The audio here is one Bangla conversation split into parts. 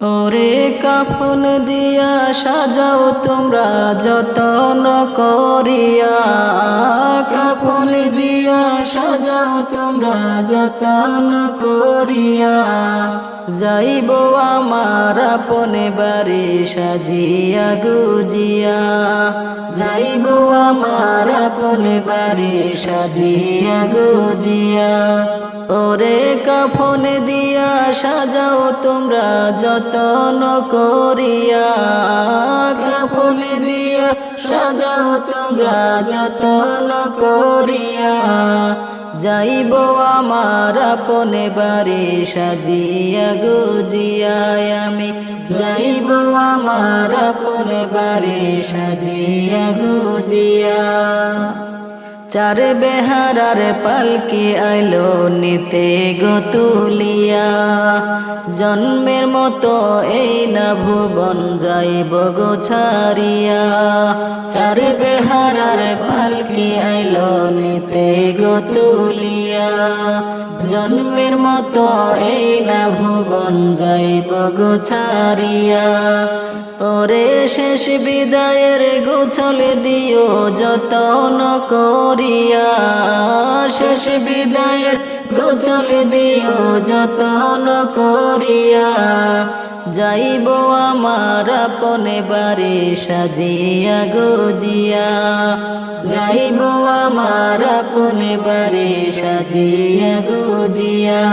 ওরে কাফন দিয়া সাজাও তোমরা যতন করিয়া। কাফন দিয়া সাজাও তোমরা যতন করিয়া। যাইব আমার আপনে বাড়ি সাজিয়া গুজিয়া। যাইব আমার আপনে বাড়ি সাজিয়া গুজিয়া। ওরে কাফন দিয়া সাজাও তোমরা যতন করিয়া। কাফন দিয়া সাজাও তোমরা যতন করিয়া। যাইব আমার আপনে বাড়ি সাজিয়া গুজিয়া আমি। যাইব আমার আপনে বাড়ি সাজিয়া গুজিয়া। চার বেহারার পালকি আইলো নিতে গতুলিয়া জন্মের মতো এই না ভুবন যাইব গো ছাড়িয়া। চার বেহারার পালকি আইলো নিতে গতুলিয়া জন্মের মতো এই না ভুবন যাইব গো ছাড়িয়া। ওরে শেষ বিদায়ের গোছলে দিও, যতন করিয়া শেষ বিদায়ের গোছলে দিও, যতন করিয়া যাইব আমার আপনে বাড়ি সাজিয়া গজিয়া। যাইব আমার আপনে বাড়ি সাজিয়া গজিয়া।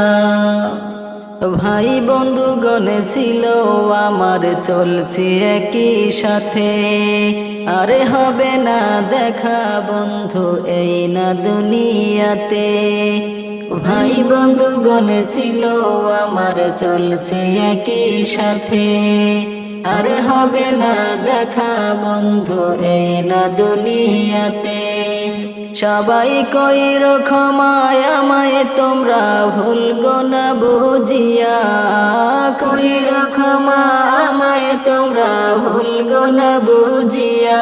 ভাই বন্ধু গনে ছিল আমার চলছি একই সাথে। আরে হবে না দেখা বন্ধু, এই না দুনিয়াতে। ভাই বন্ধু গনে ছিল আমার চলছে একই সাথে। আরে হবে না দেখা বন্ধু, এই না দুনিয়াতে। সবাই কই রকমায় আমায় তোমরা ভুল না বুঝিয়া। কই আমায় তোমরা ভুল না বুঝিয়া।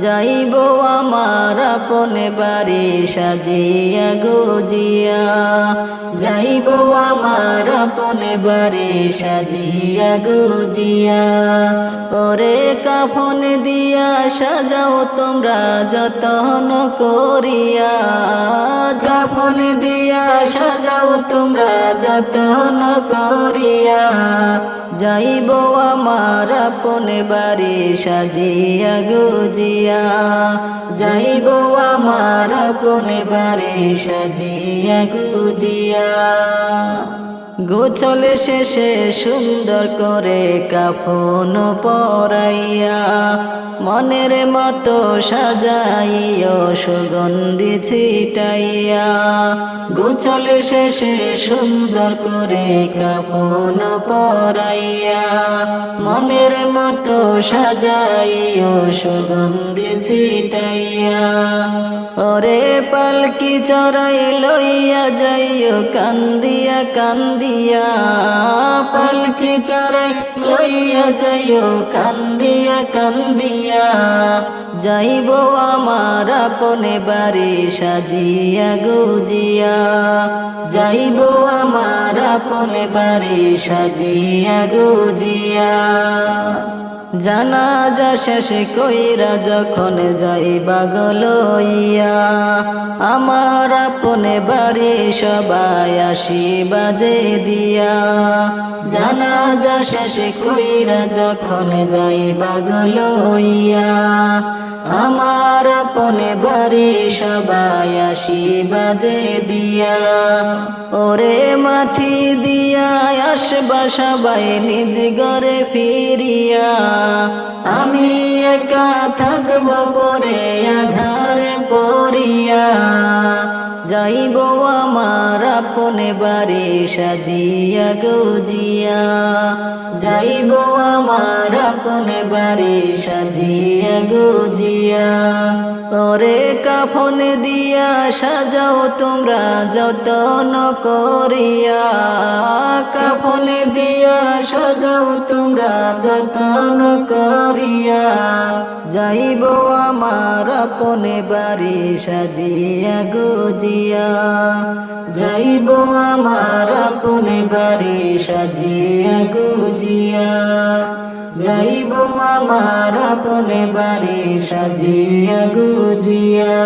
যাইব আমার আপনে বাড়ি সাজিয়া গুজিয়া। যাইব আমার আপনে বাড়ি সাজিয়া গুজিয়া। ওরে কাফন দিয়া সাজাও তোমরা যতন করিয়া। কাফন দিয়া সাজাও তোমরা যতন করিয়া। যাইব আমার আপনে বাড়ি সাজিয়া গুজিয়া। যাইব আমার পরিবারে সাজিয়া গুজিয়া। গোছল শেষে সুন্দর করে কাফন পরাইয়া মনের মতো সাজাইও সুগন্ধি ছিটাইয়া। গোছলে শেষে সুন্দর করে কাফন পরাইয়া। মনের মতো সাজাইও সুগন্ধি ছিটাইয়া। ওরে পালকি চড়াই লইয়া যাইও, কান্দিয়া কান্দিয়া। পালকি চড়াই লইয়া যাইও, কান্দিয়া কান্দিয়া। যাইব আমার আপনে বাড়ি সাজিয়া গুজিয়া। যাইব আমার আপনে বাড়ি সাজিয়া গুজিয়া। জানাজা শেষে কইরা যখন যাই বাগল হইয়া, আমার আপনে বাড়ি সবাই আসি বাজে দিয়া। জানাজা শেষে কইরা যখন যাইবা গলইয়া আমার আপনে বাড়ি সবাই আসি বাজে দিয়া। ওরে মাটি দিয়া আসবা সবাই নিজ ঘরে ফিরিয়া। আমি একা থাকব পরে আধারে পড়িয়া যাইব আমার আপনে বারে সাজিয়া গুজিয়া যাইব আমার আপনে বারে সাজিয়া গুজিয়া ওরে কাফন দিয়া সাজাও তোমরা যতন করিয়া। কাফন দিয়া সাজাও তোমরা যতন করিয়া। যাইব আমার আপনে বাড়ি সাজিয়া গুজিয়া। যাইব আমার আপনে বাড়ি সাজিয়া গুজিয়া। যাইব মামার আপনে বাড়ি সাজিয়া গুজিয়া।